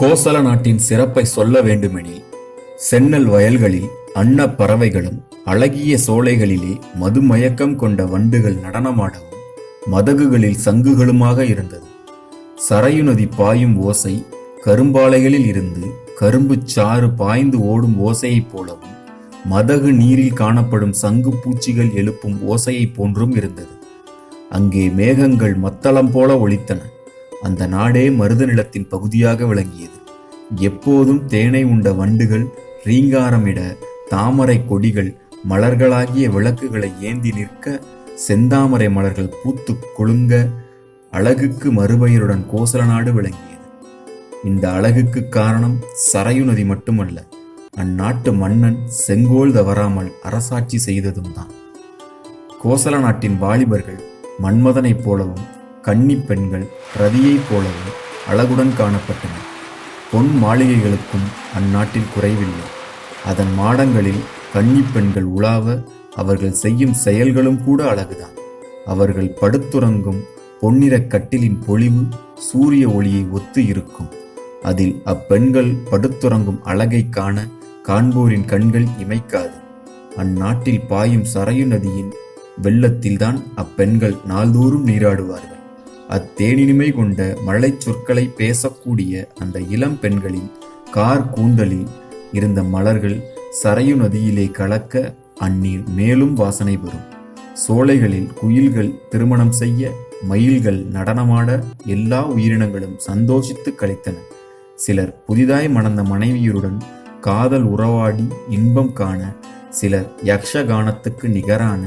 கோசல நாட்டின் சிறப்பை சொல்ல வேண்டுமெனில் சென்னல் வயல்களில் அன்ன பறவைகளும் அழகிய சோலைகளிலே மதுமயக்கம் கொண்ட வண்டுகள் நடனமாடவும் மதகுகளில் சங்குகளுமாக இருந்தது. சரையு நதி பாயும் ஓசை கரும்பாலைகளில் இருந்து கரும்புச் சாறு பாய்ந்து ஓடும் ஓசையைப் போலவும் மதகு நீரில் காணப்படும் சங்கு பூச்சிகள் எழுப்பும் ஓசையைப் போன்றும் இருந்தது. அங்கே மேகங்கள் மத்தளம் போல ஒலித்தன. அந்த நாடே மருத நிலத்தின் பகுதியாக விளங்கியது. எப்போதும் தேனை உண்ட வண்டுகள் ரீங்காரமிட தாமரை கொடிகள் மலர்களாகிய விளக்குகளை ஏந்தி நிற்க செந்தாமரை மலர்கள் பூத்து கொழுங்க அழகுக்கு மறுபெயருடன் கோசல நாடு விளங்கியது. இந்த அழகுக்கு காரணம் சரையு நதி மட்டுமல்ல அந்நாட்டு மன்னன் செங்கோல் தவறாமல் அரசாட்சி செய்ததும் தான் கோசல நாட்டின் வாலிபர்கள் மன்மதனைப் போலவும் கன்னி பெண்கள் ரதியைப் போலவும் அழகுடன் காணப்பட்டன. பொன் மாளிகைகளுக்கும் அந்நாட்டில் குறைவில்லை. அதன் மாடங்களில் கன்னி பெண்கள் உலாவ அவர்கள் செய்யும் செயல்களும் கூட அழகுதான். அவர்கள் படுத்துறங்கும் பொன்னிறக் கட்டிலின் பொலிவு சூரிய ஒளியை ஒத்து இருக்கும். அதில் அப்பெண்கள் படுத்துறங்கும் அழகைக் காண காண்போரின் கண்கள் இமைக்காது. அந்நாட்டில் பாயும் சரையு நதியின் வெள்ளத்தில்தான் அப்பெண்கள் நாள்தோறும் நீராடுவார்கள். அத்தேனினிமை கொண்ட மழைச் சொற்களை பேசக்கூடிய அந்த இளம் பெண்களின் கார் கூந்தலில் இருந்த மலர்கள் சரையு நதியிலே கலக்க அந்நீர் மேலும் வாசனை பெறும். சோலைகளில் குயில்கள் திருமணம் செய்ய மயில்கள் நடனமாட எல்லா உயிரினங்களும் சந்தோஷித்து கழித்தன சிலர் புதிதாய் மணந்த மனைவியருடன் காதல் உறவாடி இன்பம் காண சிலர் யக்ஷ கானத்துக்கு நிகரான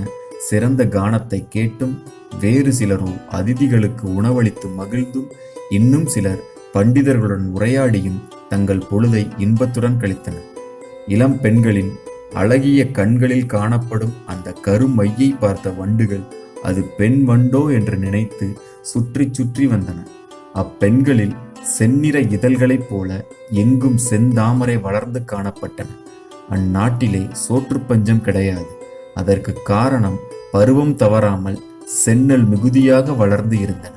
சிறந்த கானத்தை கேட்டும் வேறு சிலரோ அதிதிகளுக்கு உணவளித்து மகிழ்ந்தும் இன்னும் சிலர் பண்டிதர்களுடன் உரையாடியும் தங்கள் பொழுதை இன்பத்துடன் கழித்தனர். இளம் பெண்களின் அழகிய கண்களில் காணப்படும் அந்த கருமையை பார்த்த வண்டுகள் அது பெண் வண்டோ என்று நினைத்து சுற்றி சுற்றி வந்தன. அப்பெண்களில் செந்நிற இதழ்களைப் போல எங்கும் செந்தாமரை வளர்ந்து காணப்பட்டன. அந்நாட்டிலே சோற்று பஞ்சம் கிடையாது. அதற்கு காரணம் பருவம் தவறாமல் சென்னல் மிகுதியாக வளர்ந்து இருந்தன.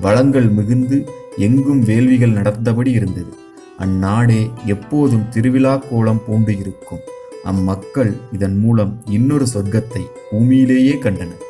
வளங்கள் மிகுந்து எங்கும் வேள்விகள் நடந்தபடி இருந்தது. அந்நாடே எப்போதும் திருவிழா கோலம் பூண்டு இருக்கும். அம்மக்கள் இதன் மூலம் இன்னொரு சொர்க்கத்தை பூமியிலேயே கண்டனர்.